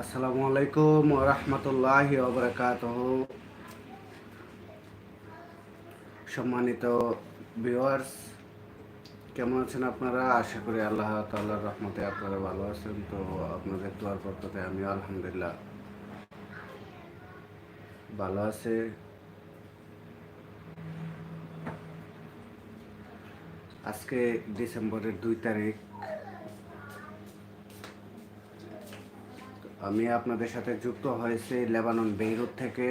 আসসালামু আলাইকুম রহমতুল্লাহি ওবরাকাত সম্মানিত ভিউয়ার্স কেমন আছেন আপনারা? আশা করি আল্লাহ তাল্লাহর রহমতে আপনারা ভালো আছেন। তো আপনাদের দোয়ার পক্ষতে আমি আলহামদুলিল্লাহ ভালো আছে। আজকে ডিসেম্বরের দুই তারিখ আমি আপনাদের সাথে যুক্ত হয়েছি লেবানন বেইরুত থেকে।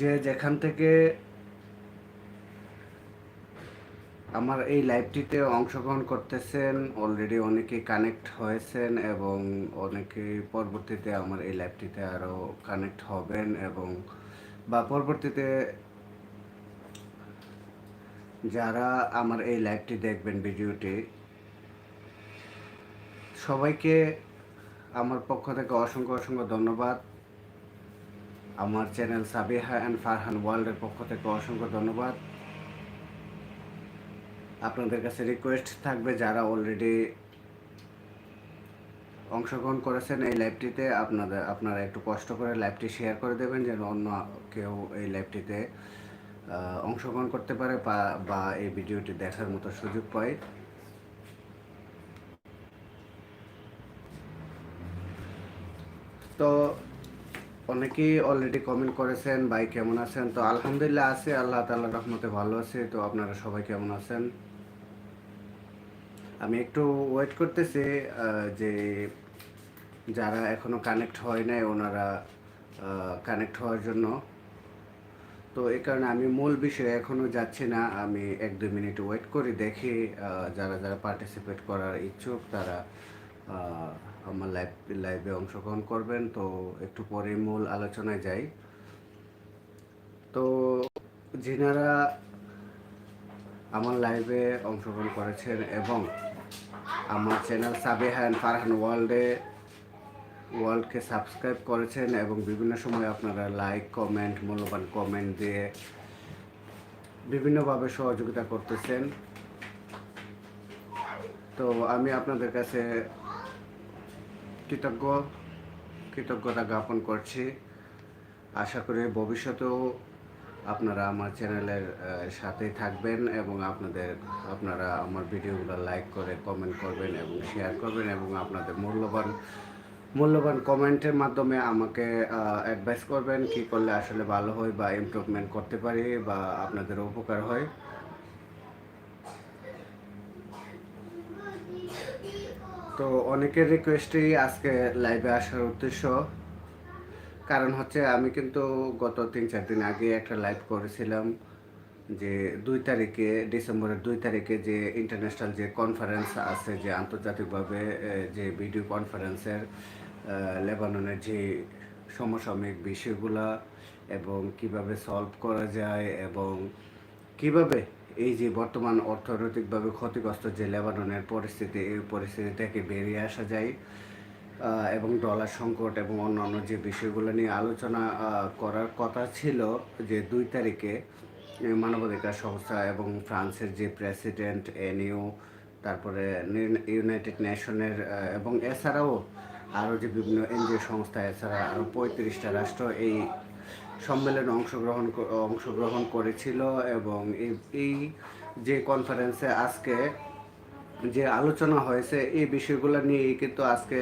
যে যেখান থেকে আমার এই লাইভটিতে অংশগ্রহণ করতেছেন অলরেডি অনেকে কানেক্ট হয়েছেন এবং অনেকে পরবর্তীতে আমার এই লাইভটিতে আরও কানেক্ট হবেন এবং বা পরবর্তীতে যারা আমার এই লাইভটি দেখবেন ভিডিওটি সবাইকে আমার পক্ষ থেকে অসংখ্য অসংখ্য ধন্যবাদ। আমার চ্যানেল সাবিহা অ্যান্ড ফারহান ওয়ার্ল্ডের পক্ষ থেকে অসংখ্য ধন্যবাদ। আপনাদের কাছে রিকোয়েস্ট থাকবে যারা অলরেডি অংশগ্রহণ করেছেন এই লাইভটিতে আপনাদের, আপনারা একটু কষ্ট করে লাইভটি শেয়ার করে দেবেন যেন অন্য কেউ এই লাইভটিতে অংশগ্রহণ করতে পারে বা এই ভিডিওটি দেখার মতো সুযোগ পায়। তো অনেকেই অলরেডি কমেন্ট করেছেন, ভাই কেমন আছেন? তো আলহামদুলিল্লাহ আছে, আল্লাহ তাআলার রহমতে ভালো আছে। তো আপনারা সবাই কেমন আছেন? আমি একটু ওয়েট করতেছি যে যারা এখনও কানেক্ট হয় নাই, ওনারা কানেক্ট হওয়ার জন্য। তো এই কারণে আমি মূল বিষয়ে এখনও যাচ্ছি না, আমি এক দুই মিনিট ওয়েট করি, দেখি যারা যারা পার্টিসিপেট করার ইচ্ছুক, তারা আমার লাইভ লাইভে অংশগ্রহণ করবেন। তো একটু পরে মূল আলোচনায় যাই। তো যিনারা আমার লাইভে অংশগ্রহণ করেছেন এবং আমার চ্যানেল সাবেহা অ্যান্ড ফারহান ওয়ার্ল্ডে ওয়ার্ল্ডকে সাবস্ক্রাইব করেছেন এবং বিভিন্ন সময় আপনারা লাইক কমেন্ট মূল্যবান কমেন্ট দিয়ে বিভিন্নভাবে সহযোগিতা করতেছেন। তো আমি আপনাদের কাছে কৃতজ্ঞ, কৃতজ্ঞতা জ্ঞাপন করছি। আশা করি ভবিষ্যতেও আপনারা আমার চ্যানেলের সাথেই থাকবেন এবং আপনাদের, আপনারা আমার ভিডিওগুলো লাইক করে কমেন্ট করবেন এবং শেয়ার করবেন এবং আপনাদের মূল্যবান মূল্যবান কমেন্টের মাধ্যমে আমাকে অ্যাডভাইস করবেন কি করলে আসলে ভালো হয় বা ইমপ্রুভমেন্ট করতে পারি বা আপনাদের উপকার হয়। তো অনেকের রিকোয়েস্টেই আজকে লাইভে আসার উদ্দেশ্য কারণ হচ্ছে আমি কিন্তু গত তিন, চার দিন আগে একটা লাইভ করেছিলাম যে দুই তারিখে, ডিসেম্বরের দুই তারিখে যে ইন্টারন্যাশনাল যে কনফারেন্স আছে, যে আন্তর্জাতিকভাবে যে ভিডিও কনফারেন্সের লেবাননের যে সমসাময়িক বিষয়গুলা এবং কীভাবে সলভ করা যায় এবং কীভাবে এই যে বর্তমান অর্থনৈতিকভাবে ক্ষতিগ্রস্ত যে লেবাননের পরিস্থিতি, এই পরিস্থিতি থেকে বেরিয়ে আসা যায় এবং ডলার সংকট এবং অন্যান্য যে বিষয়গুলো নিয়ে আলোচনা করার কথা ছিল যে দুই তারিখে মানবাধিকার সংস্থা এবং ফ্রান্সের যে প্রেসিডেন্ট এনইউ তারপরে ইউনাইটেড নেশনের এবং এছাড়াও আরও যে বিভিন্ন এনজিও সংস্থা, এছাড়া আরও পঁয়ত্রিশটা রাষ্ট্র এই সম্মেলনে অংশগ্রহণ অংশগ্রহণ করেছিল এবং এই যে কনফারেন্সে আজকে যে আলোচনা হয়েছে, এই বিষয়গুলো নিয়েই কিন্তু আজকে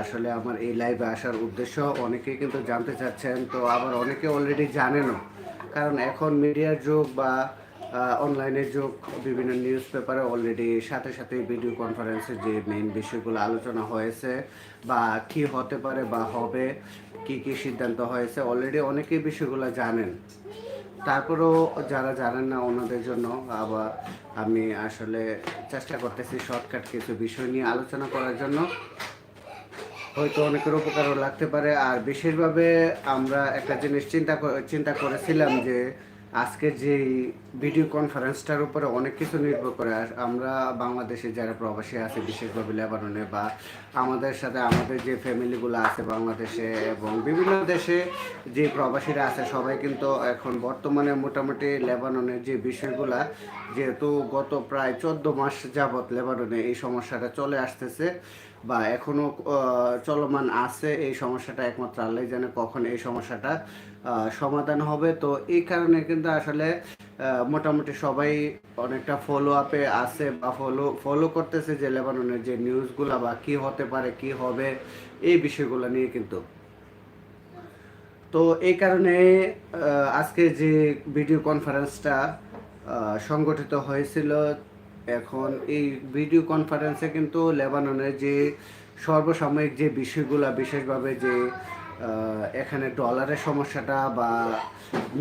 আসলে আমার এই লাইভে আসার উদ্দেশ্য, অনেকেই কিন্তু জানতে চাচ্ছেন, তো আবার অনেকে অলরেডি জানেনও। কারণ এখন মিডিয়ার যুগ বা অনলাইনের যুগ, বিভিন্ন নিউজ পেপারে অলরেডি সাথে সাথে ভিডিও কনফারেন্সে যে মেইন বিষয়গুলো আলোচনা হয়েছে, বা কি হতে পারে বা হবে, কি কি সিদ্ধান্ত হয়েছে অলরেডি অনেকেই বিষয়গুলো জানেন। তারপরেও যারা জানেন না ওনাদের জন্য, আবার আমি আসলে চেষ্টা করতেছি শর্টকাট কিছু বিষয় নিয়ে আলোচনা করার জন্য। হয়তো অনেকের উপকারও লাগতে পারে। আর বিশেষভাবে আমরা একটা জিনিস চিন্তা চিন্তা করেছিলাম যে আজকে যে ভিডিও কনফারেন্সটার উপরে অনেক কিছু নির্ভর করে আমরা বাংলাদেশে যারা প্রবাসী আছে, বিশেষভাবে লেবাননে বা আমাদের সাথে আমাদের যে ফ্যামিলিগুলো আছে বাংলাদেশে এবং বিভিন্ন দেশে যে প্রবাসীরা আছে, সবাই কিন্তু এখন বর্তমানে মোটামুটি লেবাননের যে বিষয়গুলা, যেহেতু গত প্রায় চোদ্দ মাস যাবৎ লেবাননে এই সমস্যাটা চলে আসতেছে। বা এখনও চলমান আছে এই সমস্যাটা একমাত্র আল্লাহ জানে কখন এই সমস্যাটা সমাধান হবে। তো এই কারণে কিন্তু আসলে মোটামুটি সবাই অনেকটা ফলো আপে আছে বা ফলো ফলো করতেছে যে লেবাননের যে নিউজগুলো বা কি হতে পারে, কি হবে, এই বিষয়গুলো নিয়ে কিন্তু। তো এই কারণে আজকে যে ভিডিও কনফারেন্সটা সংগঠিত হয়েছিল এখন এই ভিডিও কনফারেন্সে কিন্তু লেবাননের যে সর্বসাময়িক যে বিষয়গুলো, বিশেষভাবে যে এখানে ডলারের সমস্যাটা বা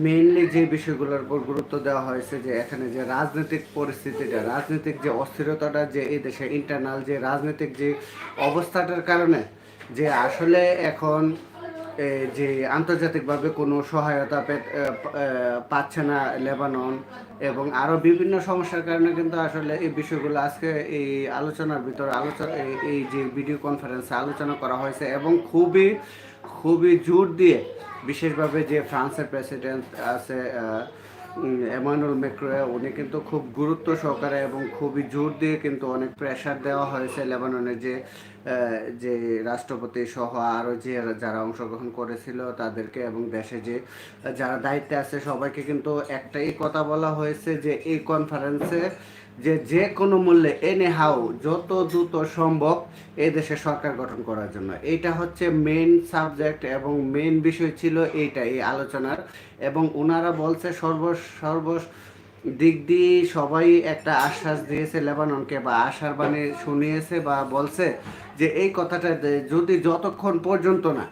মেইনলি যে বিষয়গুলোর উপর গুরুত্ব দেওয়া হয়েছে যে, এখানে যে রাজনৈতিক পরিস্থিতিটা, রাজনৈতিক যে অস্থিরতাটা যে এই দেশে ইন্টারনাল যে রাজনৈতিক যে অবস্থাটার কারণে যে আসলে এখন যে আন্তর্জাতিকভাবে কোনো সহায়তা পাচ্ছে না লেবানন এবং আরও বিভিন্ন সমস্যার কারণে কিন্তু আসলে এই বিষয়গুলো আজকে এই আলোচনার ভিতরে আলোচনা এই যে ভিডিও কনফারেন্সে আলোচনা করা হয়েছে এবং খুবই খুবই জোর দিয়ে বিশেষভাবে যে ফ্রান্সের প্রেসিডেন্ট আছে এমানুয়েল ম্যাক্রো উনি কিন্তু খুব গুরুত্ব সহকারে এবং খুবই জোর দিয়ে কিন্তু অনেক প্রেশার দেওয়া হয়েছে লেবাননের যে যে রাষ্ট্রপতি সহ আরও যে যারা অংশগ্রহণ করেছিল তাদেরকে এবং দেশে যে যারা দায়িত্বে আছে সবাইকে কিন্তু একটাই কথা বলা হয়েছে যে এই কনফারেন্সে যে যে কোনো মূল্যে এনে হাউ যত দ্রুত সম্ভব এই দেশে সরকার গঠন করার জন্য। এইটা হচ্ছে মেন সাবজেক্ট এবং মেন বিষয় ছিল এইটা, এই আলোচনার। এবং ওনারা বলছে সর্ব সর্ব দিক দিয়ে সবাই একটা আশ্বাস দিয়েছে লেবাননকে বা আশার বাণী শুনিয়েছে বা বলছে যে এই কথাটা যদি যতক্ষণ পর্যন্ত না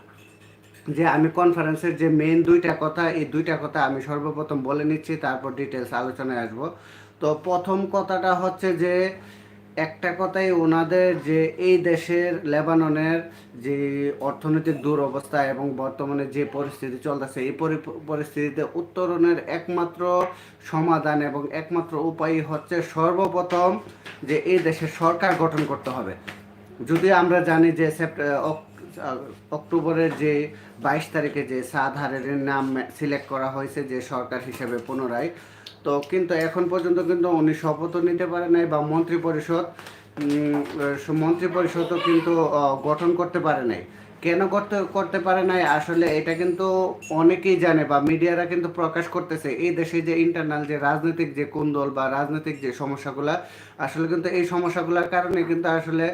যে আমি কনফারেন্সের যে মেন দুইটা কথা, এই দুইটা কথা আমি সর্বপ্রথম বলে নিচ্ছি, তারপর ডিটেলস আলোচনায় আসব। তো প্রথম কথাটা হচ্ছে যে, একটা কথাই ওনাদের যে এই দেশের লেবাননের যে অর্থনৈতিক দুরবস্থা এবং বর্তমানে যে পরিস্থিতি চলতেছে, এই পরি- পরিস্থিতিতে উত্তরণের একমাত্র সমাধান এবং একমাত্র উপায় হচ্ছে সর্বপ্রথম যে এই দেশের সরকার গঠন করতে হবে। যদি আমরা জানি যে অক্টোবরের যে বাইশ তারিখে যে হারের নাম সিলেক্ট করা হয়েছে যে সরকার হিসেবে পুনরায় তো কিন্তু এখন পর্যন্ত কিন্তু উনি শপথও নিতে পারে নাই বা মন্ত্রী পরিষদ মন্ত্রী পরিষদও কিন্তু গঠন করতে পারে নাই। কেন করতে করতে পারে নাই? আসলে এটা কিন্তু অনেকেই জানে বা মিডিয়ারা কিন্তু প্রকাশ করতেছে। এই দেশে যে ইন্টারনাল যে রাজনৈতিক যে কুন্দল বা রাজনৈতিক যে সমস্যাগুলা, আসলে কিন্তু এই সমস্যাগুলোর কারণে কিন্তু আসলে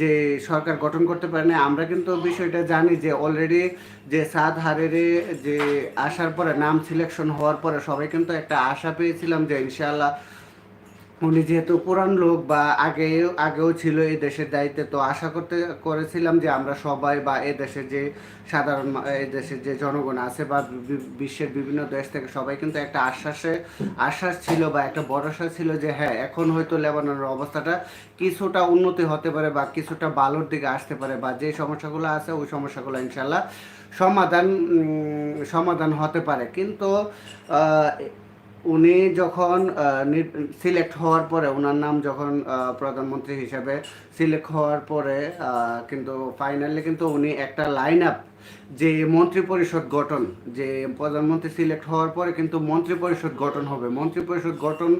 যে সরকার গঠন করতে পারে না আমরা কিন্তু বিষয়টা জানি যে অলরেডি যে সাদ হারেরে যে আসার পরে নাম সিলেকশন হওয়ার পরে সবাই কিন্তু একটা আশা পেয়েছিলাম যে ইনশাআল্লাহ উনি যেহেতু পুরান লোক বা আগেও আগেও ছিল এই দেশের দায়িত্বে, তো আশা করতে, করেছিলাম যে আমরা সবাই বা এ দেশের যে সাধারণ এ দেশের যে জনগণ আছে বা বিশ্বের বিভিন্ন দেশ থেকে সবাই কিন্তু একটা আশ্বাসে, আশ্বাস ছিল বা একটা ভরসা ছিল যে হ্যাঁ এখন হয়তো লেবাননের অবস্থাটা কিছুটা উন্নতি হতে পারে বা কিছুটা ভালোর দিকে আসতে পারে বা যে সমস্যাগুলো আছে ওই সমস্যাগুলো ইনশাল্লাহ সমাধান সমাধান হতে পারে। কিন্তু উনি যখন সিলেক্ট হওয়ার পরে ওনার নাম যখন প্রধানমন্ত্রী হিসাবে সিলেক্ট হওয়ার পরে কিন্তু ফাইনালি কিন্তু উনি একটা লাইন আপ যে মন্ত্রী পরিষদ গঠন, যে প্রধানমন্ত্রী সিলেক্ট হওয়ার পরে কিন্তু মন্ত্রী পরিষদ গঠন হবে। মন্ত্রী পরিষদ গঠন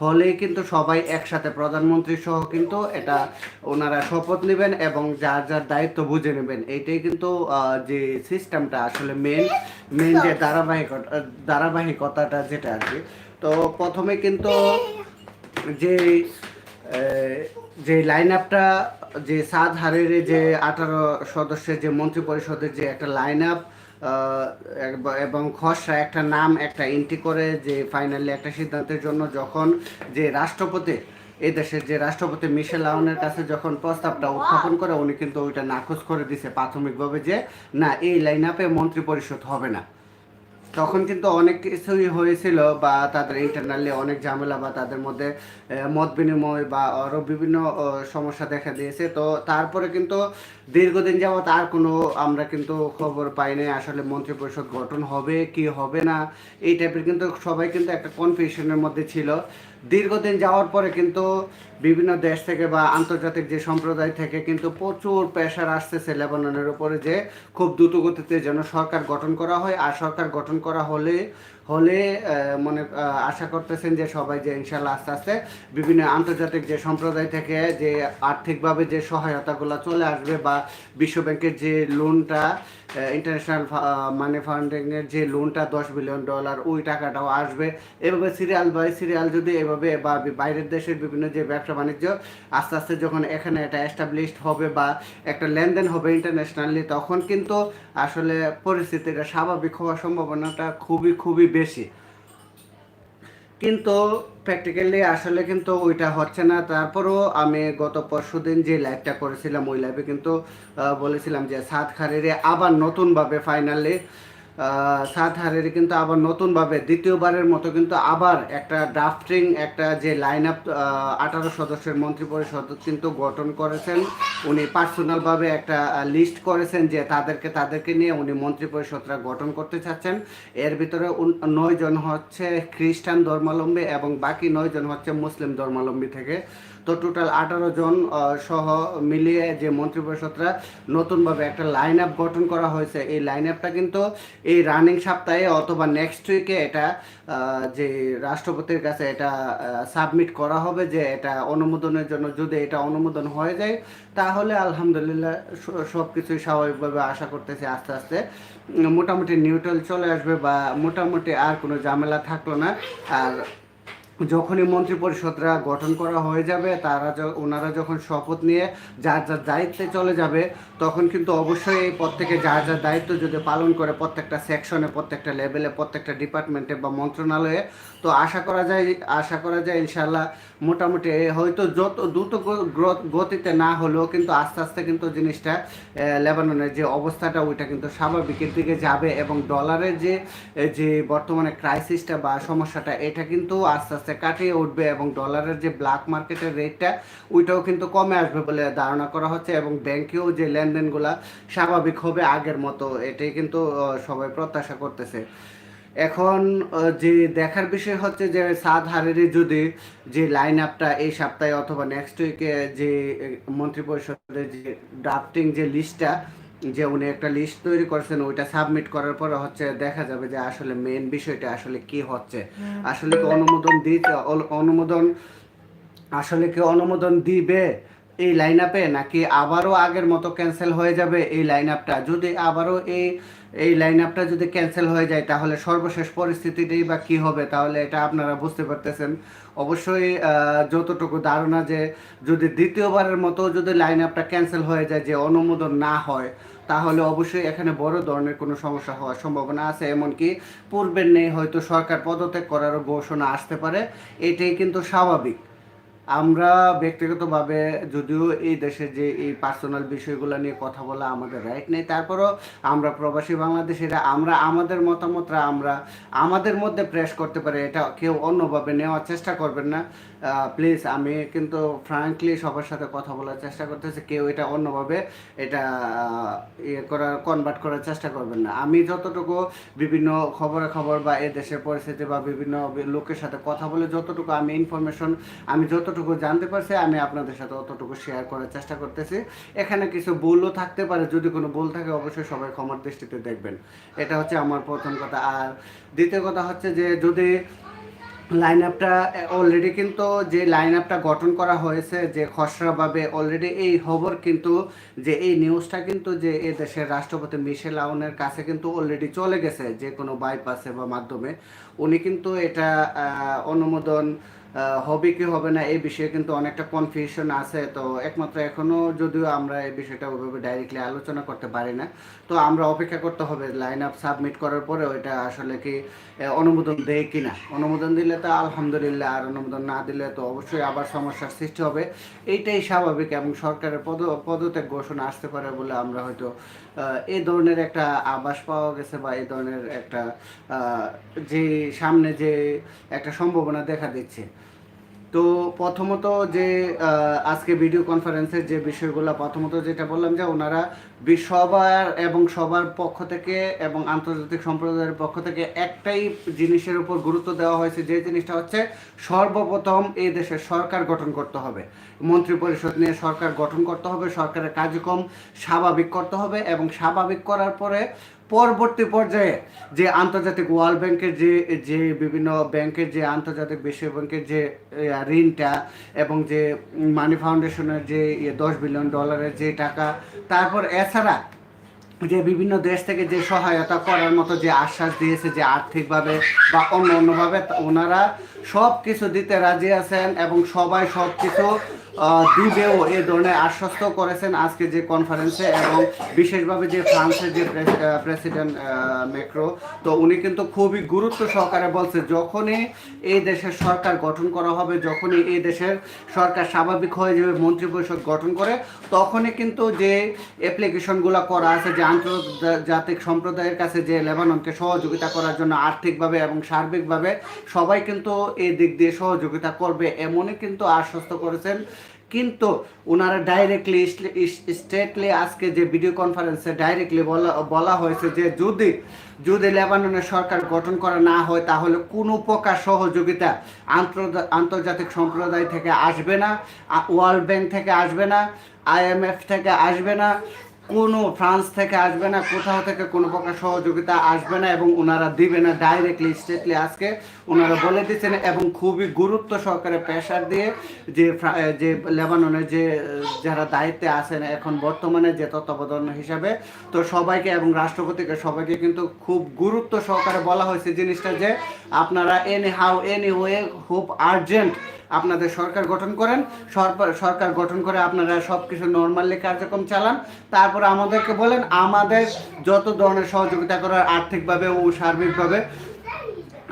হলেই কিন্তু সবাই একসাথে প্রধানমন্ত্রী সহ কিন্তু এটা ওনারা শপথ নেবেন এবং যার যার দায়িত্ব বুঝে নেবেন। এইটাই কিন্তু যে সিস্টেমটা আসলে মেন মেন যে ধারাবাহিকতা ধারাবাহিকতাটা যেটা আর কি। তো প্রথমে কিন্তু যে যে লাইন আপটা যে সাদ হারের যে আঠারো সদস্যের যে মন্ত্রী পরিষদের যে একটা লাইন আপ এবং খসড়া একটা নাম, একটা এন্ট্রি করে যে ফাইনালি একটা সিদ্ধান্তের জন্য যখন যে রাষ্ট্রপতি, এই দেশের যে রাষ্ট্রপতি মিশেল লাউনের কাছে যখন প্রস্তাবটা উত্থাপন করে, উনি কিন্তু ওইটা নাকচ করে দিছে প্রাথমিকভাবে যে, না, এই লাইন আপে মন্ত্রী পরিষদ হবে না। তখন কিন্তু অনেক কিছুই হয়েছিল বা তাদের ইন্টারনালি অনেক ঝামেলা বা তাদের মধ্যে মত বিনিময় বা আরও বিভিন্ন সমস্যা দেখা দিয়েছে। তো তারপরে কিন্তু দীর্ঘদিন যাবৎ আর কোনো আমরা কিন্তু খবর পাই নাই, আসলে মন্ত্রিপরিষদ গঠন হবে কি হবে না, এই টাইপের কিন্তু সবাই কিন্তু একটা কনফিউশনের মধ্যে ছিল। দীর্ঘদিন যাওয়ার পরে কিন্তু বিভিন্ন দেশ থেকে বা আন্তর্জাতিক যে সম্প্রদায় থেকে কিন্তু প্রচুর প্রেশার আসতেছে লেবাননের উপরে যে খুব দ্রুত গতিতে যেন সরকার গঠন করা হয়। আর সরকার গঠন করা হলে হলে মনে আশা করতেছেন যে সবাই যে ইনশাল্লাহ আস্তে আস্তে বিভিন্ন আন্তর্জাতিক যে সম্প্রদায় থেকে যে আর্থিকভাবে যে সহায়তাগুলো চলে আসবে বা বিশ্ব ব্যাংকের যে লোনটা ইন্টারন্যাশনাল মানি ফান্ডিংয়ের যে লোনটা দশ বিলিয়ন ডলার ওই টাকাটাও আসবে। এভাবে সিরিয়াল বাই সিরিয়াল যদি এভাবে বা বাইরের দেশের বিভিন্ন যে ব্যবসা বাণিজ্য, আস্তে আস্তে যখন এখানে এটা এস্টাবলিশড হবে বা একটা লেনদেন হবে ইন্টারন্যাশনালি তখন কিন্তু আসলে পরিস্থিতিটা স্বাভাবিক হওয়ার সম্ভাবনাটা খুবই খুবই বেশি। কিন্তু প্র্যাকটিক্যালি আসলে কিন্তু ওইটা হচ্ছে না। তারপরেও আমি গত পরশু দিন যে লাইভটা করেছিলাম, ওই লাইভে কিন্তু বলেছিলাম যে সাত খারেরে আবার নতুনভাবে ফাইনালি সাত হারেরি কিন্তু আবার নতুনভাবে দ্বিতীয়বারের মতো কিন্তু আবার একটা ড্রাফটিং একটা যে লাইন আপ আঠারো সদস্যের মন্ত্রী পরিষদ কিন্তু গঠন করেছেন। উনি পার্সোনালভাবে একটা লিস্ট করেছেন যে তাদেরকে তাদেরকে নিয়ে উনি মন্ত্রী পরিষদরা গঠন করতে চাচ্ছেন। এর ভিতরে উন- নয় জন হচ্ছে খ্রিস্টান ধর্মাবলম্বী এবং বাকি নয় জন হচ্ছে মুসলিম ধর্মাবলম্বী থেকে। তো টোটাল আঠারো জন সহ মিলিয়ে যে মন্ত্রিপরিষদরা নতুনভাবে একটা লাইন আপ গঠন করা হয়েছে। এই লাইন আপটা কিন্তু এই রানিং সপ্তাহে অথবা নেক্সট উইকে এটা যে রাষ্ট্রপতির কাছে এটা সাবমিট করা হবে যে এটা অনুমোদনের জন্য যদি এটা অনুমোদন হয়ে যায়, তাহলে আলহামদুলিল্লাহ সব কিছুই স্বাভাবিকভাবে আশা করতেছি আস্তে আস্তে মোটামুটি নিউট্রাল চলে আসবে বা মোটামুটি আর কোনো ঝামেলা থাকল না। আর যখনই মন্ত্রী পরিষদরা গঠন করা হয়ে যাবে, তারা ওনারা যখন শপথ নিয়ে যার যার দায়িত্বে চলে যাবে, তখন কিন্তু অবশ্যই এই থেকে যার যার দায়িত্ব যদি পালন করে প্রত্যেকটা সেকশনে, প্রত্যেকটা লেভেলে, প্রত্যেকটা ডিপার্টমেন্টে বা মন্ত্রণালয়ে, তো আশা করা যায়, আশা করা যায় ইনশাল্লাহ মোটামুটি হয়তো যত দ্রুত গতিতে না হলেও কিন্তু আস্তে আস্তে কিন্তু জিনিসটা লেবাননের যে অবস্থাটা, ওইটা কিন্তু স্বাভাবিকের দিকে যাবে এবং ডলারের যে যে বর্তমানে ক্রাইসিসটা বা সমস্যাটা, এটা কিন্তু আস্তে আস্তে কাটিয়ে উঠবে এবং ডলারের যে ব্ল্যাক মার্কেটের রেটটা ওইটাও কিন্তু কমে আসবে বলে ধারণা করা হচ্ছে এবং ব্যাংকেও যে লেনদেনগুলা স্বাভাবিক হবে আগের মতো, এটাই কিন্তু সবাই প্রত্যাশা করতেছে। এখন যে দেখার বিষয় হচ্ছে যে সাদ হারেরি যদি যে লাইন আপটা এই সপ্তাহে অথবা নেক্সট উইকে যে মন্ত্রিপরিষদের যে ড্রাফটিং যে লিস্টটা যে উনি একটা লিস্ট তৈরি করছেন ওইটা সাবমিট করার পরে হচ্ছে দেখা যাবে যে আসলে মেন বিষয়টা আসলে কি হচ্ছে। আসলে কি অনুমোদন দিতে অনুমোদন আসলে কি অনুমোদন দিবে এই লাইন আপে নাকি আবারও আগের মতো ক্যান্সেল হয়ে যাবে এই লাইন আপটা যদি আবারও এই এই লাইন আপটা যদি ক্যান্সেল হয়ে যায়, তাহলে সর্বশেষ পরিস্থিতিটাই বা কি হবে, তাহলে এটা আপনারা বুঝতে পারতেছেন। অবশ্যই যতটুকু ধারণা যে যদি দ্বিতীয়বারের মতো যদি লাইন আপটা ক্যান্সেল হয়ে যায়, যে অনুমোদন না হয়, তাহলে অবশ্যই এখানে বড় ধরনের কোনো সমস্যা হওয়ার সম্ভাবনা আছে। এমনকি পূর্বের নেই, হয়তো সরকার পদত্যাগ করারও ঘোষণা আসতে পারে। এটাই কিন্তু স্বাভাবিক। আমরা ব্যক্তিগতভাবে যদিও এই দেশের যে এই পার্সোনাল বিষয়গুলো নিয়ে কথা বলা আমাদের রাইট নেই, তারপরও আমরা প্রবাসী বাংলাদেশিরা, আমরা আমাদের মতামতরা আমরা আমাদের মধ্যে প্রেস করতে পারি, এটা কেউ অন্যভাবে নেওয়ার চেষ্টা করবেন না। প্লিজ আমি কিন্তু ফ্রাঙ্কলি সবার সাথে কথা বলার চেষ্টা করতেছি, কেউ এটা অন্যভাবে এটা ইয়ে করার কনভার্ট করার চেষ্টা করবেন না। আমি যতটুকু বিভিন্ন খবরে খবর বা এ দেশের পরিস্থিতি বা বিভিন্ন লোকের সাথে কথা বলে যতটুকু আমি ইনফরমেশন আমি যতটুকু জানতে পারছি, আমি আপনাদের সাথে অতটুকু শেয়ার করার চেষ্টা করতেছি। এখানে কিছু ভুলও থাকতে পারে, যদি কোনো ভুল থাকে অবশ্যই সবাই ক্ষমার দৃষ্টিতে দেখবেন। এটা হচ্ছে আমার প্রথম কথা। আর দ্বিতীয় কথা হচ্ছে যে, যদি লাইন আপটা অলরেডি কিন্তু যে লাইন আপটা গঠন করা হয়েছে, যে খসড়াভাবে অলরেডি এই খবর কিন্তু, যে এই নিউজটা কিন্তু যে এ দেশের রাষ্ট্রপতি মিশেল আউনের কাছে কিন্তু অলরেডি চলে গেছে, যে কোনো বাইপাসে বা মাধ্যমে, উনি কিন্তু এটা অনুমোদন হবে কি হবে না, এই বিষয়ে কিন্তু অনেকটা কনফিউশন আছে। তো একমাত্র এখনও যদিও আমরা এই বিষয়টা ওইভাবে ডাইরেক্টলি আলোচনা করতে পারি না, তো আমরা অপেক্ষা করতে হবে লাইন আপ সাবমিট করার পরে ওইটা আসলে কি অনুমোদন দেয় কিনা। অনুমোদন দিলে তো আলহামদুলিল্লাহ, আর অনুমোদন না দিলে তো অবশ্যই আবার সমস্যার সৃষ্টি হবে। এইটাই স্বাভাবিক এবং সরকারের পদ, পদত্যাগ ঘোষণা আসতে পারে বলে আমরা হয়তো এই ধরনের একটা আভাস পাওয়া গেছে বা এই ধরনের একটা যে সামনে যে একটা সম্ভাবনা দেখা দিচ্ছে। তো প্রথমত যে আজকে ভিডিও কনফারেন্সের যে বিষয়গুলো, প্রথমত যেটা বললাম যে ওনারা সবার এবং সবার পক্ষ থেকে এবং আন্তর্জাতিক সম্প্রদায়ের পক্ষ থেকে একটাই জিনিসের উপর গুরুত্ব দেওয়া হয়েছে, যে জিনিসটা হচ্ছে সর্বপ্রথম এই দেশের সরকার গঠন করতে হবে। মন্ত্রী পরিষদ নিয়ে সরকার গঠন করতে হবে, সরকারের কার্যক্রম স্বাভাবিক করতে হবে এবং স্বাভাবিক করার পরে পরবর্তী পর্যায়ে যে আন্তর্জাতিক ওয়ার্ল্ড ব্যাংকের যে যে বিভিন্ন ব্যাংকের যে আন্তর্জাতিক বিশ্ব ব্যাংকের যে ঋণটা এবং যে মানি ফাউন্ডেশনের যে দশ বিলিয়ন ডলারের যে টাকা, তারপর এছাড়া যে বিভিন্ন দেশ থেকে যে সহায়তা করার মতো যে আশ্বাস দিয়েছে যে আর্থিকভাবে বা অন্য অন্যভাবে ওনারা সব কিছু দিতে রাজি আছেন এবং সবাই সব কিছু দিবেও এই ধরনের আশ্বস্ত করেছেন আজকে যে কনফারেন্সে এবং বিশেষভাবে যে ফ্রান্সের যে প্রেসিডেন্ট ম্যাক্রো তো উনি কিন্তু খুবই গুরুত্ব সহকারে বলছে, যখনই এই দেশের সরকার গঠন করা হবে, যখনই এই দেশের সরকার স্বাভাবিক হয়ে যাবে, মন্ত্রী পরিষদ গঠন করে, তখনই কিন্তু যে অ্যাপ্লিকেশনগুলো করা আছে, যে আন্তর্জাতিক সম্প্রদায়ের কাছে যে লেবাননকে সহযোগিতা করার জন্য আর্থিকভাবে এবং সার্বিকভাবে সবাই কিন্তু এই দিক দিয়ে সহযোগিতা করবে, এমনই কিন্তু আশ্বস্ত করেছেন কিন্তু ওনারা ডাইরেক্টলি স্টেটলি আজকে যে ভিডিও কনফারেন্সে ডাইরেক্টলি বলা বলা হয়েছে যে যদি যদি লেবাননের সরকার গঠন করা না হয়, তাহলে কোনো প্রকার সহযোগিতা আন্তর্জা- আন্তর্জাতিক সম্প্রদায় থেকে আসবে না ওয়ার্ল্ড ব্যাংক থেকে আসবে না আইএমএফ থেকে আসবে না কোনো ফ্রান্স থেকে আসবে না, কোথাও থেকে কোনো প্রকার সহযোগিতা আসবে না এবং ওনারা দিবে না ডাইরেক্টলি স্টেটলি আজকে ওনারা বলে দিচ্ছেন এবং খুবই গুরুত্ব সহকারে প্রেশার দিয়ে যে যে লেবাননের যে, যারা দায়িত্বে আছেন এখন বর্তমানে যে তত্ত্বাবধান হিসাবে, তো সবাইকে এবং রাষ্ট্রপতিকে সবাইকে কিন্তু খুব গুরুত্ব সহকারে বলা হয়েছে জিনিসটা যে আপনারা এনি হাউ এনি ওয়ে খুব আর্জেন্ট আপনাদের সরকার গঠন করেন সরকার গঠন করে আপনারা সব কিছু নর্মালি কার্যক্রম চালান। তারপর আমাদেরকে বলেন, আমাদের যত ধরনের সহযোগিতা করার আর্থিকভাবে ও সার্বিকভাবে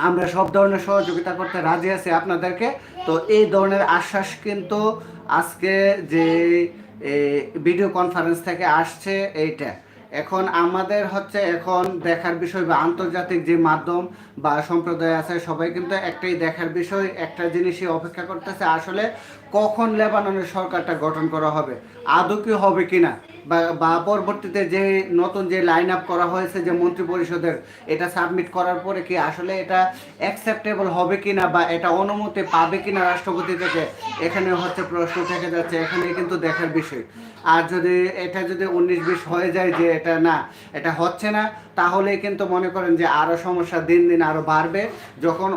আমরা সব ধরনের সহযোগিতা করতে রাজি আছি আপনাদেরকে। তো এই ধরনের আশ্বাস কিন্তু আজকে যে ভিডিও কনফারেন্স থেকে আসছে, এইটা। এখন আমাদের হচ্ছে এখন দেখার বিষয় বা আন্তর্জাতিক যে মাধ্যম বা সম্প্রদায় আছে, সবাই কিন্তু একটাই দেখার বিষয়, একটা জিনিসই অপেক্ষা করতেছে আসলে কখন লেবাননের সরকারটা গঠন করা হবে, আদৌ কি হবে কিনা? বা পরবর্তীতে যে নতুন যে লাইন আপ করা হয়েছে যে মন্ত্রী পরিষদের এটা সাবমিট করার পরে কি আসলে এটা অ্যাকসেপ্টেবল হবে কি না বা এটা অনুমতি পাবে কি না রাষ্ট্রপতি থেকে, এখানে হচ্ছে প্রশ্ন থেকে যাচ্ছে, এখানে কিন্তু দেখার বিষয়। আর যদি, এটা যদি উনিশ বিশ হয়ে যায় যে এটা না, এটা হচ্ছে না তাহলে কিন্তু মনে করেন যে আরও সমস্যা দিন দিন আরও বাড়বে। যখন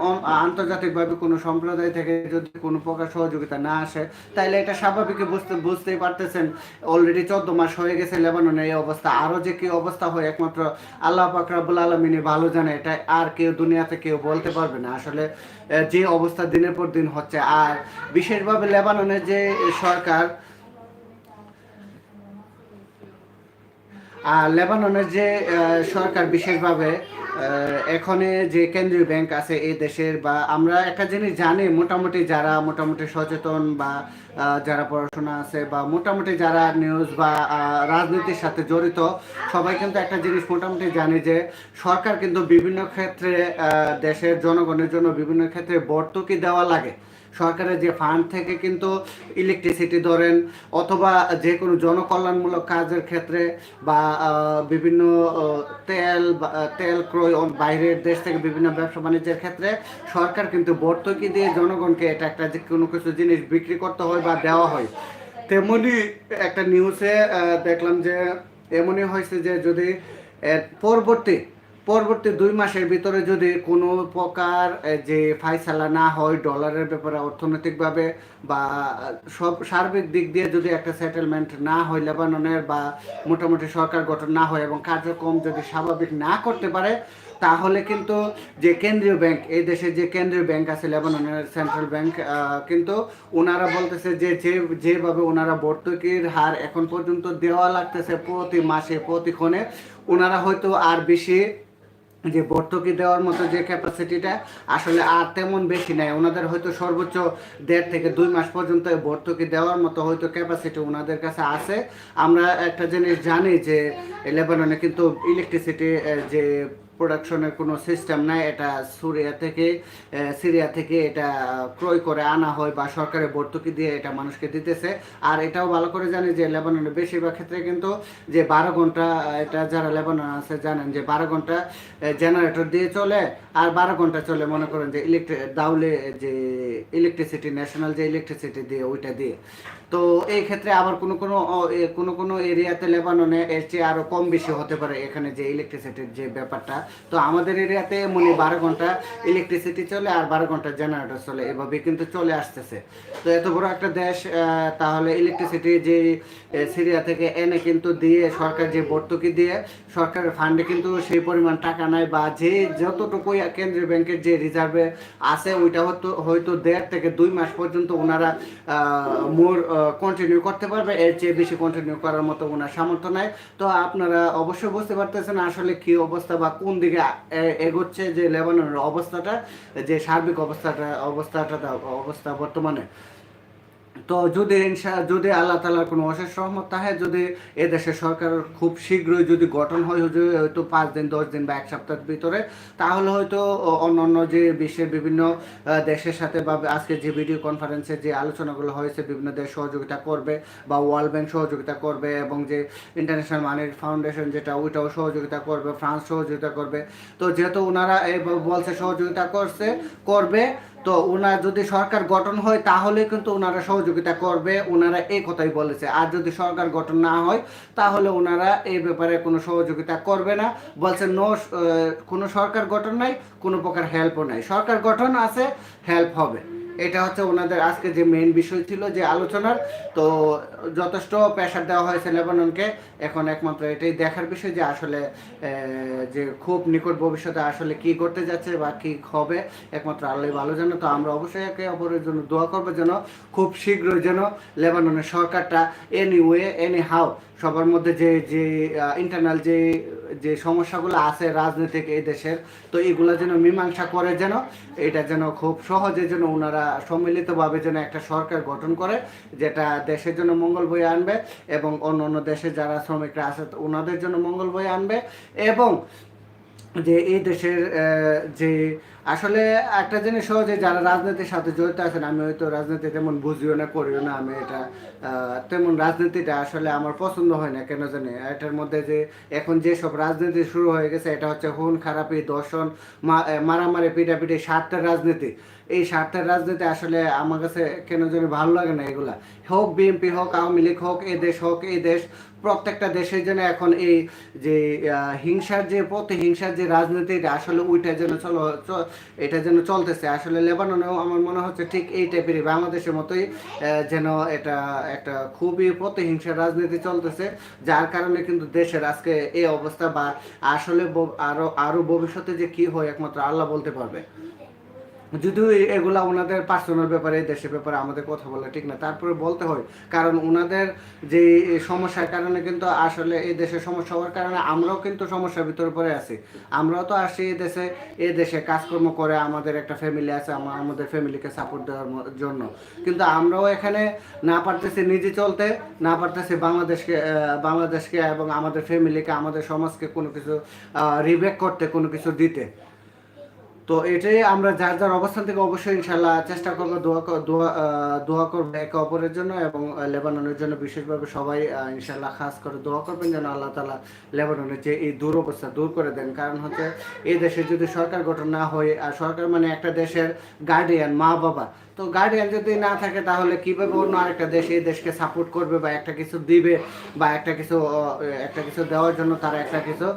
আন্তর্জাতিকভাবে কোনো সম্প্রদায় থেকে যদি কোনো প্রকার সহযোগিতা না আসে তাহলে এটা স্বাভাবিক বুঝতে, বুঝতেই পারতেছেন অলরেডি চোদ্দ মাস হয়ে গেছে লেবাননে এই অবস্থা। আরও যে কি অবস্থা হয়, একমাত্র আল্লাহ পাক রাব্বুল আলমিনী ভালো জানে, এটা আর কেউ দুনিয়াতে কেউ বলতে পারবে না। আসলে যে অবস্থা দিনের পর দিন হচ্ছে, আর বিশেষভাবে লেবাননের যে সরকার আর লেবাননের যে সরকার বিশেষভাবে এখানে যে কেন্দ্রীয় ব্যাংক আছে এই দেশের বা আমরা একটা জিনিস জানি, মোটামুটি যারা মোটামুটি সচেতন বা যারা পড়াশোনা আছে বা মোটামুটি যারা নিউজ বা রাজনীতির সাথে জড়িত, সবাই কিন্তু একটা জিনিস মোটামুটি জানে যে, সরকার কিন্তু বিভিন্ন ক্ষেত্রে দেশের জনগণের জন্য বিভিন্ন ক্ষেত্রে ভর্তুকি দেওয়া লাগে। সরকারের যে ফান্ড থেকে কিন্তু ইলেকট্রিসিটি ধরেন অথবা যে কোনো জনকল্যাণমূলক কাজের ক্ষেত্রে বা বিভিন্ন তেল তেল ক্রয় বাইরের দেশ থেকে বিভিন্ন ব্যবসা বাণিজ্যের ক্ষেত্রে সরকার কিন্তু ভর্তুকি দিয়ে জনগণকে এটা একটা যে কোনো কিছু জিনিস বিক্রি করতে হয় বা দেওয়া হয়। তেমনি একটা নিউজে দেখলাম যে এমনই হয়েছে যে যদি পরবর্তী পরবর্তী দুই মাসের ভিতরে যদি কোনো প্রকার যে ফাইসালা না হয় ডলারের ব্যাপারে অর্থনৈতিকভাবে বা সব সার্বিক দিক দিয়ে যদি একটা সেটেলমেন্ট না হয় লেবাননের বা মোটামুটি সরকার গঠন না হয় এবং কার্যক্রম যদি স্বাভাবিক না করতে পারে, তাহলে কিন্তু যে কেন্দ্রীয় ব্যাংক, এই দেশে যে কেন্দ্রীয় ব্যাংক আছে লেবাননের সেন্ট্রাল ব্যাংক কিন্তু ওনারা বলতেছে যে যে, যেভাবে ওনারা ভর্তুকির হার এখন পর্যন্ত দেওয়া লাগতেছে প্রতি মাসে প্রতিক্ষণে ওনারা হয়তো আর বেশি যে ভর্তুকি দেওয়ার মতো যে ক্যাপাসিটিটা আসলে আর তেমন বেশি নাই। ওনাদের হয়তো সর্বোচ্চ দেড় থেকে দুই মাস পর্যন্ত ভর্তুকি দেওয়ার মতো হয়তো ক্যাপাসিটি ওনাদের কাছে আছে। আমরা একটা জিনিস জানি যে, লেবাননে কিন্তু ইলেকট্রিসিটি যে প্রোডাকশনের কোনো সিস্টেম নাই, এটা সুরিয়া থেকে সিরিয়া থেকে এটা ক্রয় করে আনা হয় বা সরকারের ভর্তুকি দিয়ে এটা মানুষকে দিতেছে। আর এটাও ভালো করে জানি যে লেবাননের বেশিরভাগ ক্ষেত্রে কিন্তু যে বারো ঘণ্টা, এটা যারা লেবানন আছে জানেন যে বারো ঘণ্টা জেনারেটর দিয়ে চলে আর বারো ঘণ্টা চলে মনে করেন যে ইলেকট্রিক দাউলে যে ইলেকট্রিসিটি ন্যাশনাল যে ইলেকট্রিসিটি দিয়ে, ওইটা দিয়ে। তো এই ক্ষেত্রে আবার কোনো কোনো কোনো কোনো এরিয়াতে লেবাননে এর চেয়ে আরও কম বেশি হতে পারে এখানে যে ইলেকট্রিসিটির যে ব্যাপারটা। তো আমাদের এরিয়াতে মনে বারো ঘণ্টা ইলেকট্রিসিটি চলে আর বারো ঘণ্টা জেনারেটর চলে। এভাবে কিন্তু চলে আসতেছে। তো এত বড় একটা দেশ তাহলে ইলেকট্রিসিটি যে সিরিয়া থেকে এনে কিন্তু দিয়ে সরকার যে ভর্তুকি দিয়ে সরকারের ফান্ডে কিন্তু সেই পরিমাণ টাকা নাই বা যে যতটুকু কেন্দ্রীয় ব্যাংকের যে রিজার্ভে আছে ওইটা হয়তো হয়তো দেড় থেকে দুই মাস পর্যন্ত ওনারা মোর কন্টিনিউ করতে পারবে। এর চেয়ে বেশি কন্টিনিউ করার মতো ওনার সামর্থ্য নাই। তো আপনারা অবশ্যই বুঝতে পারতেছেন আসলে কি অবস্থা বা কোন দিকে এগোচ্ছে যে লেবাননের অবস্থাটা, যে সার্বিক অবস্থাটা অবস্থাটা, অবস্থা বর্তমানে। তো যদি ইনশা, যদি আল্লাহ তালার কোনো অশেষ রহমত থাকে, যদি এদেশের সরকার খুব শীঘ্রই যদি গঠন হয় হয়তো পাঁচ দিন, দশ দিন বা এক সপ্তাহের ভিতরে, তাহলে হয়তো অন্য অন্য যে বিশ্বের বিভিন্ন দেশের সাথে বা আজকে যে ভিডিও কনফারেন্সে যে আলোচনাগুলো হয়েছে, বিভিন্ন দেশ সহযোগিতা করবে বা ওয়ার্ল্ড ব্যাংক সহযোগিতা করবে এবং যে ইন্টারন্যাশনাল মানি ফাউন্ডেশন যেটা, ওইটাও সহযোগিতা করবে, ফ্রান্স সহযোগিতা করবে। তো যেহেতু ওনারা বলছে সহযোগিতা করছে, করবে তো ওনার যদি সরকার গঠন হয়, তাহলে কিন্তু ওনারা সহযোগিতা করবে। ওনারা এই কথাই বলেছে। আর যদি সরকার গঠন না হয়, তাহলে ওনারা এই ব্যাপারে কোনো সহযোগিতা করবে না। বলছে, নো কোনো সরকার গঠন নাই, কোনো প্রকার হেল্পও নাই। সরকার গঠন আছে হেল্প হবে। এটা হচ্ছে ওনাদের আজকে যে মেইন বিষয় ছিল যে আলোচনার। তো যথেষ্ট প্রেশার দেওয়া হয়েছে লেবাননকে। এখন একমাত্র এটাই দেখার বিষয় যে আসলে যে খুব নিকট ভবিষ্যতে আসলে কি করতে যাচ্ছে বা কি হবে। একমাত্র আল্লাহ ভালো জানে। তো আমরা অবশ্যই একে অপরের জন্য দোয়া করব যেন খুব শীঘ্রই যেন লেবাননের সরকারটা এনি ওয়ে এনি হাউ সবার মধ্যে যে যে ইন্টারনাল যে যে সমস্যাগুলো আছে রাজনৈতিক এই দেশের, তো এগুলো যেন মীমাংসা করে যেন, এটা যেন খুব সহজে যেন ওনারা সম্মিলিতভাবে যেন একটা সরকার গঠন করে, যেটা দেশের জন্য মঙ্গল বই আনবে এবং অন্য অন্য দেশে যারা শ্রমিকরা আছে ওনাদের জন্য মঙ্গল বই আনবে এবং যে এই দেশের যে আসলে একটা জিনিস যে যারা রাজনীতির সাথে জড়িত আছেন, আমি হয়তো রাজনীতি তেমন বুঝিও না, করিও না, আমি এটা তেমন রাজনীতিটা আসলে আমার পছন্দ হয় না, কেন জানি? এটার মধ্যে যে এখন যে সব রাজনীতি শুরু হয়ে গেছে, এটা হচ্ছে হুন খারাপি, দর্শন মারামারি, পিটাপিটি স্বার্থের রাজনীতি। এই স্বার্থের রাজনীতি আসলে আমার কাছে কেন জানি ভালো লাগে না এগুলা। হোক বিএনপি হোক, আওয়ামী লীগ হোক এই দেশ হোক, এই দেশ, প্রত্যেকটা দেশের জন্য এখন এই যে হিংসার যে, প্রতিহিংসার যে রাজনীতি এটা আসলে ওইটা যেন চলো এটা যেন চলতেছে। আসলে লেবাননেও আমার মনে হচ্ছে ঠিক এই টাইপেরই বাংলাদেশের মতোই যেন এটা একটা খুবই প্রতিহিংসার রাজনীতি চলতেছে, যার কারণে কিন্তু দেশের আজকে এই অবস্থা বা আসলে ব- আরও আরও ভবিষ্যতে যে কি হয়, একমাত্র আল্লাহ বলতে পারবে। যদিও এ- এগুলা ওনাদের পার্সোনাল ব্যাপারে, দেশের ব্যাপারে আমাদের কথা বলা ঠিক না। তারপরে বলতে হয়, কারণ ওনাদের যে সমস্যার কারণে কিন্তু আসলে এই দেশের সমস্যা হওয়ার কারণে আমরাও কিন্তু সমস্যার ভিতরে পড়ে আছি। আমরাও তো আসি এই দেশে এই দেশে কাজকর্ম করে আমাদের একটা ফ্যামিলি আছে, আমা- আমাদের ফ্যামিলিকে সাপোর্ট দেওয়ার জন্য। কিন্তু আমরাও এখানে না পারতেছি নিজে চলতে, না পারতেছি বাংলাদেশকে বাংলাদেশকে এবং আমাদের ফ্যামিলিকে আমাদের সমাজকে কোনো কিছু রিবেক করতে, কোনো কিছু দিতে। তো এটাই আমরা যার যার অবস্থান থেকে অবশ্যই ইনশাল্লাহ চেষ্টা করব, দোয়া দোয়া দোয়া করব একে অপরের জন্য এবং লেবাননের জন্য বিশেষভাবে সবাই ইনশাল্লাহ খাস করে দোয়া করবেন যেন আল্লাহ তালা লেবাননের যে এই দুরবস্থা দূর করে দেন। কারণ হচ্ছে এই দেশে যদি সরকার গঠন না হয়, আর সরকার মানে একটা দেশের গার্ডিয়ান মা বাবা, তো গার্ডিয়ান যদি না থাকে তাহলে কীভাবে অন্য আরেকটা দেশ এই দেশকে সাপোর্ট করবে বা একটা কিছু দিবে বা একটা কিছু একটা কিছু দেওয়ার জন্য তারা একটা কিছু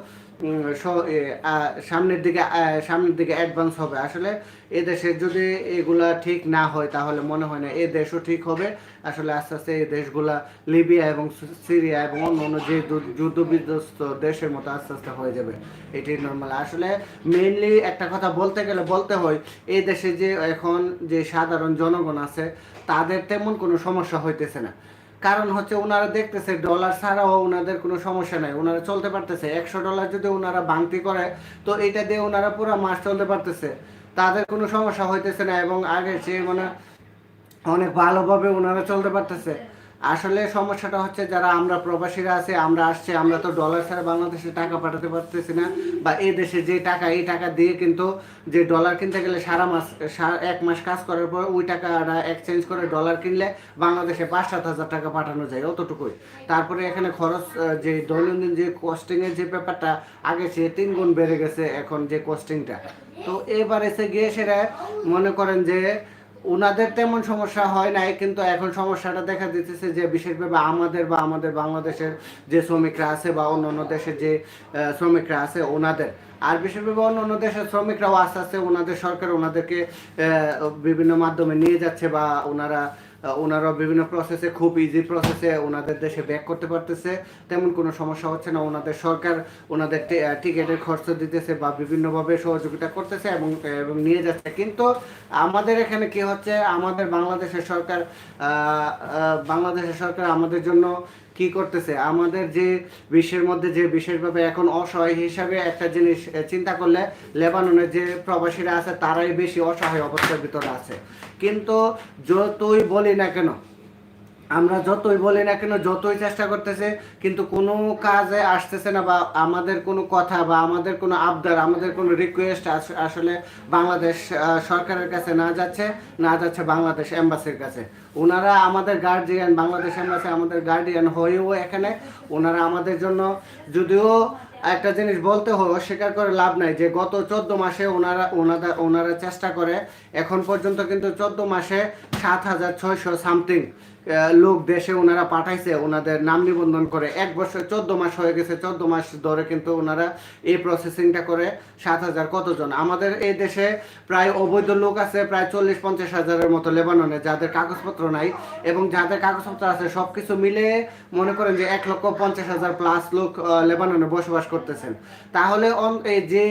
সামনের দিকে সামনের দিকে অ্যাডভান্স হবে। আসলে এ দেশের যদি এগুলা ঠিক না হয়, তাহলে মনে হয় না এ দেশও ঠিক হবে। আসলে আস্তে আস্তে এই দেশগুলা লিবিয়া এবং সিরিয়া এবং অন্য অন্য যু- যুদ্ধ বিধ্বস্ত দেশের মতো আস্তে আস্তে হয়ে যাবে। এটি নর্মাল আসলে মেইনলি একটা কথা বলতে গেলে বলতে হয় এই দেশে যে এখন যে সাধারণ জনগণ আছে, তাদের তেমন কোনো সমস্যা হইতেছে না। কারণ হচ্ছে ওনারা দেখতেছে ডলার ছাড়াও ওনাদের কোনো সমস্যা নাই। ওনারা চলতে পারতেছে। একশো ডলার যদি ওনারা বাংতি করে, তো এটা দিয়ে ওনারা পুরো মাস চলতে পারতেছে। তাদের কোনো সমস্যা হইতেছে না এবং আগে যে মানে অনেক ভালোভাবে ওনারা চলতে পারতেছে। আসলে সমস্যাটা হচ্ছে যারা আমরা প্রবাসীরা আছে, আমরা আসছি, আমরা তো ডলার ছাড়া বাংলাদেশে টাকা পাঠাতে পারতেছি না। বা এই দেশে যে টাকা, এই টাকা দিয়ে কিন্তু যে ডলার কিনতে গেলে সারা মাস এক মাস কাজ করার পর ওই টাকাটা এক্সচেঞ্জ করে ডলার কিনলে বাংলাদেশে পাঁচ সাত হাজার টাকা পাঠানো যায় অতটুকুই। তারপরে এখানে খরচ যে দৈনন্দিন যে কস্টিংয়ের যে ব্যাপারটা, আগে সে তিন গুণ বেড়ে গেছে, এখন যে কস্টিংটা তো এবার এসে গিয়ে সেটা মনে করেন যে ওনাদের তেমন সমস্যা হয় নাই, কিন্তু এখন সমস্যাটা দেখা দিতেছে যে বিশেষভাবে আমাদের বা আমাদের বাংলাদেশের যে শ্রমিকরা আছে বা অন্য অন্য দেশের যে শ্রমিকরা আছে ওনাদের। আর বিশেষভাবে অন্য অন্য দেশের শ্রমিকরাও আস্তে আস্তে ওনাদের সরকার ওনাদেরকে বিভিন্ন মাধ্যমে নিয়ে যাচ্ছে বা ওনারা ওনারা বিভিন্ন প্রসেসে খুব ইজি প্রসেসে ওনাদের দেশে ব্যাক করতে পারতেছে। তেমন কোনো সমস্যা হচ্ছে না, ওনাদের সরকার ওনাদের টিকিটের খরচ দিতেছে বা বিভিন্নভাবে সহযোগিতা করতেছে এবং এবং নিয়ে যাচ্ছে। কিন্তু আমাদের এখানে কি হচ্ছে, আমাদের বাংলাদেশের সরকার বাংলাদেশের সরকার আমাদের জন্য কি করতেছে? আমাদের যে বিশ্বের মধ্যে যে বিশেষভাবে এখন অসহায় হিসাবে একটা জিনিস চিন্তা করলে লেবাননের যে প্রবাসীরা আছে, তারাই বেশি অসহায় অবস্থার ভিতরে আছে। কিন্তু যতই বলি না কেন আমরা যতই বলি না কেন, যতই চেষ্টা করতেছে, কিন্তু কোনো কাজে আসতেছে না বা আমাদের কোনো কথা বা আমাদের কোনো আবদার, আমাদের কোনো রিকোয়েস্ট আসলে বাংলাদেশ সরকারের কাছে না যাচ্ছে না যাচ্ছে বাংলাদেশ এম্বাসির কাছে। ওনারা আমাদের গার্ডিয়ান বাংলাদেশ এম্বাসি আমাদের গার্ডিয়ান হয়েও এখানে। ওনারা আমাদের জন্য যদিও একটা জিনিস বলতে হলো অস্বীকার করে লাভ নাই যে গত চোদ্দ মাসে ওনারা ওনারা ওনারা চেষ্টা করে। এখন পর্যন্ত কিন্তু চোদ্দ মাসে সাত হাজার ছয়শো সামথিং লোক দেশে ওনারা পাঠাইছে, ওনাদের নাম নিবন্ধন করে। এক বছর চোদ্দ মাস হয়ে গেছে, চোদ্দ মাস ধরে কিন্তু ওনারা এই প্রসেসিংটা করে সাত হাজার কতজন। আমাদের এই দেশে প্রায় অবৈধ লোক আছে, প্রায় চল্লিশ পঞ্চাশ হাজারের মতো লেবাননে, যাদের কাগজপত্র নাই এবং যাদের কাগজপত্র আছে সব কিছু মিলে মনে করেন যে এক লক্ষ পঞ্চাশ হাজার প্লাস লোক লেবাননে বসবাস করতেছেন। তাহলে যে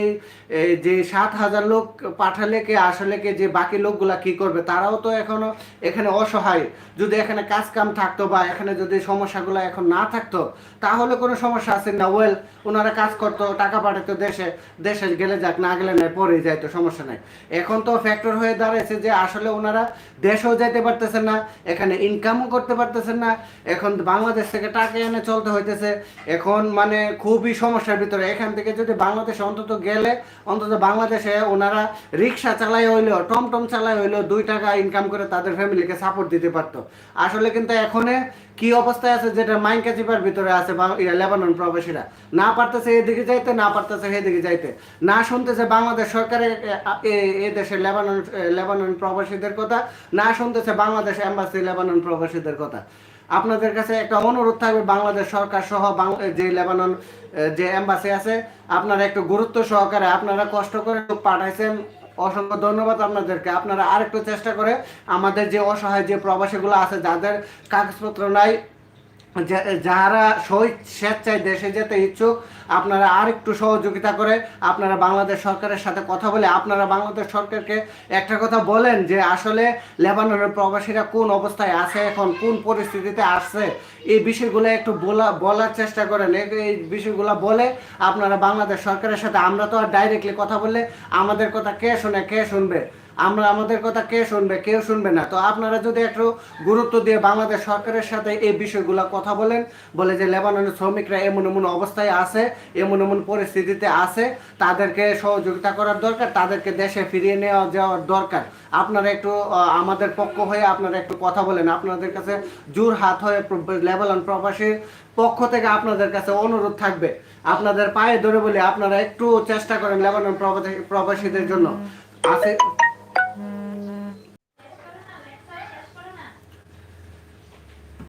যে সাত হাজার লোক পাঠালে কে, আসলে কে, যে বাকি লোকগুলা কি করবে, তারাও তো এখনও এখানে অসহায়। যদি এখানে কাজ কাম থাকতো বা এখানে যদি সমস্যাগুলো এখন না থাকতো, তাহলে কোনো সমস্যা আছে না। ওয়েল ওনারা কাজ করতো, টাকা পাঠাতো দেশে দেশে গেলে যাক, না গেলে নাই পরে যাইতো, সমস্যা নাই। এখন তো ফ্যাক্টর হয়ে দাঁড়াইছে যে আসলে ওনারা দেশেও যাইতে পারতেছেন না, এখানে ইনকামও করতে পারতেছেন না, এখন বাংলাদেশ থেকে টাকা এনে চলতে হইতেছে। এখন মানে খুবই সমস্যার ভিতরে। এখান থেকে যদি বাংলাদেশে অন্তত গেলে, অন্তত বাংলাদেশে ওনারা রিক্সা চালাই হইলেও, টমটম চালাই হইলেও দুই টাকা ইনকাম করে তাদের ফ্যামিলিকে সাপোর্ট দিতে পারতো। আসলে কিন্তু এখনে কি অবস্থায় আছে, যেটা মাইনকা চিপার ভিতরে আছে লেবানন প্রবাসীরা। না পারতেছে এদিকে যাইতে, না পারতেছে সেদিকে যাইতে। না শুনতেছে বাংলাদেশ সরকারের এ- দেশের লেবানন লেবানন প্রবাসীদের কথা, না শুনতেছে বাংলাদেশ এম্বাসি লেবানন প্রবাসীদের কথা। আপনাদের কাছে একটা অনুরোধ থাকবে, বাংলাদেশ সরকার সহ যে লেবানন যে এম্বাসি আছে, আপনারা একটু গুরুত্ব সহকারে আপনারা কষ্ট করে পাঠাইছেন অসংখ্য ধন্যবাদ আপনাদেরকে। আপনারা আরেকটু চেষ্টা করে আমাদের যে অসহায় যে প্রবাসীগুলো আছে, যাদের কাগজপত্র নাই যারা স্বেচ্ছায় দেশে যেতে ইচ্ছুক আপনারা আর একটু সহযোগিতা করে আপনারা বাংলাদেশ সরকারের সাথে কথা বলে আপনারা বাংলাদেশ সরকারকে একটা কথা বলেন যে আসলে লেবাননের প্রবাসীরা কোন অবস্থায় আছে, এখন কোন পরিস্থিতিতে আসছে? এই বিষয়গুলো একটু বলা, বলার চেষ্টা করেন। এই- বিষয়গুলো বলে আপনারা বাংলাদেশ সরকারের সাথে আমরা তো আর ডাইরেক্টলি কথা বললে আমাদের কথা কে শুনে, কে শুনবে? আমরা আমাদের কথা কে শুনবে কেউ শুনবে না। তো আপনারা যদি একটু গুরুত্ব দিয়ে বাংলাদেশ সরকারের সাথে এই বিষয়গুলো কথা বলেন বলে যে লেবাননের শ্রমিকরা এমন এমন অবস্থায় আছে এমন এমন পরিস্থিতিতে আছে তাদেরকে সহযোগিতা করার দরকার তাদেরকে দেশে ফিরিয়ে নেওয়া যাওয়ার দরকার। আপনারা একটু আমাদের পক্ষ হয়ে আপনারা একটু কথা বলেন। আপনাদের কাছে জোর হাত হয়ে লেবানন প্রবাসীর পক্ষ থেকে আপনাদের কাছে অনুরোধ থাকবে। আপনাদের পায়ে ধরে বলে আপনারা একটু চেষ্টা করেন লেবানন প্রবাসী প্রবাসীদের জন্য। আছে